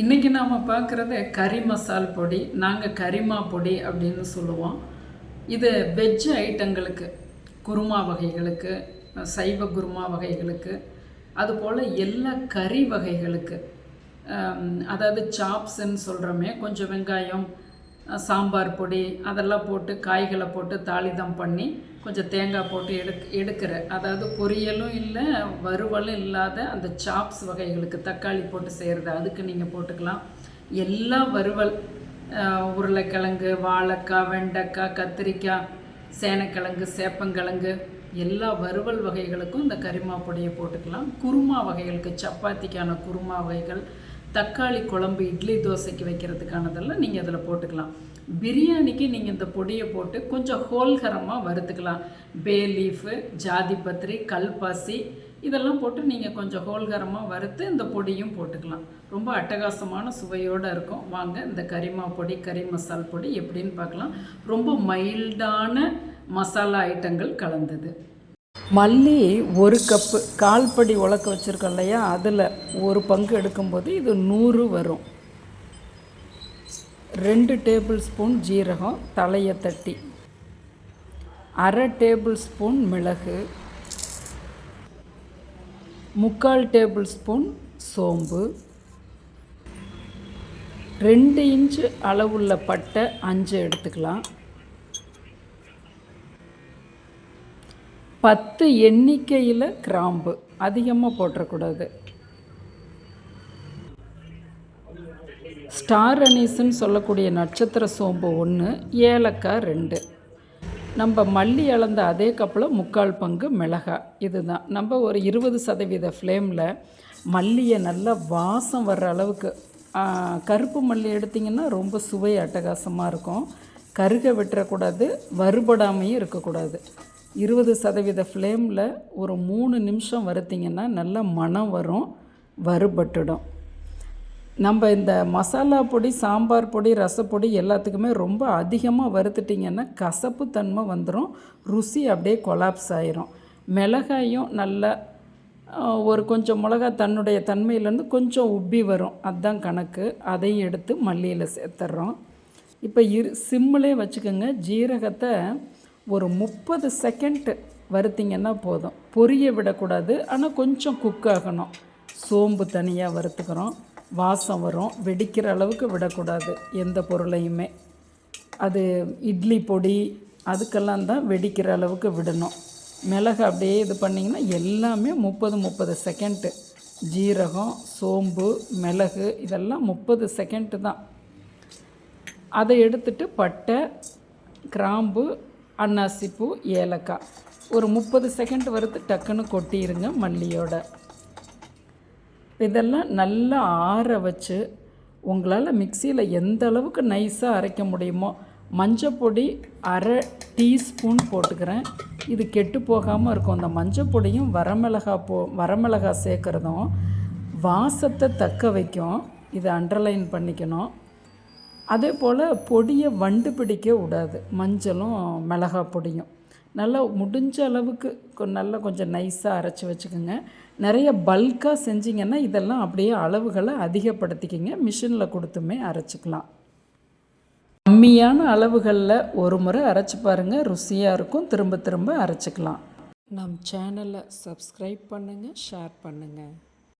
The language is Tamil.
இன்றைக்கி நாம் பார்க்குறது கறி மசால் பொடி நாங்கள் கரிமா பொடி அப்படின்னு சொல்லுவோம். இது வெஜ் ஐட்டங்களுக்கு குருமா வகைகளுக்கு சைவ குருமா வகைகளுக்கு அதுபோல் எல்லா கறி வகைகளுக்கு அதாவது சாப்ஸ்ன்னு சொல்கிறோமே கொஞ்சம் வெங்காயம் சாம்பார் பொடி அதெல்லாம் போட்டு காய்களை போட்டு தாளிதம் பண்ணி கொஞ்சம் தேங்காய் போட்டு எடுக் எடுக்கிற. அதாவது பொரியலும் இல்லை வறுவலும் இல்லாத அந்த சாப்ஸ் வகைகளுக்கு தக்காளி போட்டு செய்கிறது அதுக்கு நீங்கள் போட்டுக்கலாம். எல்லா வறுவல் உருளைக்கிழங்கு வாழைக்காய் வெண்டைக்காய் கத்திரிக்காய் சேனைக்கிழங்கு சேப்பங்கிழங்கு எல்லா வறுவல் வகைகளுக்கும் இந்த கரிமா பொடியை போட்டுக்கலாம். குருமா வகைகளுக்கு சப்பாத்திக்கான குருமா வகைகள் தக்காளி குழம்பு இட்லி தோசைக்கு வைக்கிறதுக்கானதெல்லாம் நீங்கள் அதில் போட்டுக்கலாம். பிரியாணிக்கு நீங்கள் இந்த பொடியை போட்டு கொஞ்சம் ஹோல்கரமாக வறுத்துக்கலாம். பே லீஃபு ஜாதிபத்திரி கல்பாசி இதெல்லாம் போட்டு நீங்கள் கொஞ்சம் ஹோல்கரமாக வறுத்து இந்த பொடியும் போட்டுக்கலாம். ரொம்ப அட்டகாசமான சுவையோடு இருக்கும். வாங்க இந்த கரிமா பொடி கறி மசால் பொடி எப்படின்னு பார்க்கலாம். ரொம்ப மைல்டான மசாலா ஐட்டங்கள் கலந்தது. மல்லி ஒரு கப்பு கால்படி உலக்க வச்சுருக்கோம் இல்லையா? அதில் ஒரு பங்கு எடுக்கும்போது இது நூறு வரும். ரெண்டு டேபிள் ஸ்பூன் ஜீரகம் தலையை தட்டி. அரை டேபிள் ஸ்பூன் மிளகு. முக்கால் டேபிள் ஸ்பூன் சோம்பு. ரெண்டு இன்ச்சு அளவுள்ள பட்டை அஞ்சு எடுத்துக்கலாம். பத்து எண்ணிக்கையில் கிராம்பு அதிகமாக போட்டுறக்கூடாது. ஸ்டார் அனீஸ்ன்னு சொல்லக்கூடிய நட்சத்திர சோம்பு ஒன்று ஏலக்காய் ரெண்டு. நம்ம மல்லி அளந்த அதே கப்பில் முக்கால் பங்கு மிளகாய் இதுதான். நம்ம ஒரு இருபது சதவீத ஃப்ளேமில் மல்லியை நல்லா வாசம் வர்ற அளவுக்கு கருப்பு மல்லி எடுத்திங்கன்னா ரொம்ப சுவை அட்டகாசமாக இருக்கும். கருக விட்டுறக்கூடாது வறுபடாமையும் இருக்கக்கூடாது. இருபது சதவீத ஃப்ளேமில் ஒரு மூணு நிமிஷம் வறுத்திங்கன்னா நல்ல மணம் வரும் வறுபட்டுடும். நம்ம இந்த மசாலா பொடி சாம்பார் பொடி ரசப்பொடி எல்லாத்துக்குமே ரொம்ப அதிகமாக வறுத்துட்டிங்கன்னா கசப்பு தன்மை வந்துடும் ருசி அப்படியே கொலாப்ஸ் ஆயிரும். மிளகாயும் நல்லா ஒரு கொஞ்சம் மிளகா தன்னுடைய தன்மையிலேருந்து கொஞ்சம் உப்பி வரும். அதுதான் கணக்கு. அதையும் எடுத்து மல்லியில் சேர்த்துட்றோம் இப்போ இரு சிம்மிலே வச்சுக்கோங்க. ஜீரகத்தை ஒரு முப்பது செகண்ட் வறுத்திங்கன்னா போதும். பொரிய விடக்கூடாது ஆனால் கொஞ்சம் குக் ஆகணும். சோம்பு தனியாக வறுத்துக்கிறோம். வாசம் வரும். வெடிக்கிற அளவுக்கு விடக்கூடாது எந்த பொருளையுமே. அது இட்லி பொடி அதுக்கெல்லாம் தான் வெடிக்கிற அளவுக்கு விடணும். மிளகு அப்படியே இது பண்ணிங்கன்னா எல்லாமே முப்பது முப்பது செகண்ட்டு ஜீரகம் சோம்பு மிளகு இதெல்லாம் முப்பது செகண்ட்டு தான். அதை எடுத்துட்டு பட்டை கிராம்பு அன்னாசிப்பூ ஏலக்காய். ஒரு முப்பது செகண்ட் வறுத்து டக்குன்னு கொட்டிடுங்க மல்லியோட. இதெல்லாம் நல்லா ஆற வச்சு உங்களால் மிக்சியில் எந்த அளவுக்கு நைஸாக அரைக்க முடியுமோ மஞ்சப்பொடி அரை டீஸ்பூன் போட்டுக்கிறேன். இது கெட்டு போகாமல் இருக்கும். அந்த மஞ்சப்பொடியும் வரமிளகா போ வரமிளகா சேர்க்குறதும் வாசத்தை தக்க வைக்கும். இதை அண்டர்லைன் பண்ணிக்கணும். அதே போல் பொடியை வண்டு பிடிக்க விடாது. மஞ்சளும் மிளகா பொடியும். நல்லா முடிஞ்ச அளவுக்கு கொ- நல்லா கொஞ்சம் நைஸாக அரைச்சி வச்சுக்கோங்க. நிறைய பல்காக செஞ்சிங்கன்னா இதெல்லாம் அப்படியே அளவுகளை அதிகப்படுத்திக்கிங்க. மிஷினில் கொடுத்துமே அரைச்சிக்கலாம். கம்மியான அளவுகளில் ஒரு முறை அரைச்சி பாருங்கள் ருசியாக இருக்கும். திரும்ப திரும்ப அரைச்சிக்கலாம். நம் சேனலை சப்ஸ்கிரைப் பண்ணுங்கள் ஷேர் பண்ணுங்கள்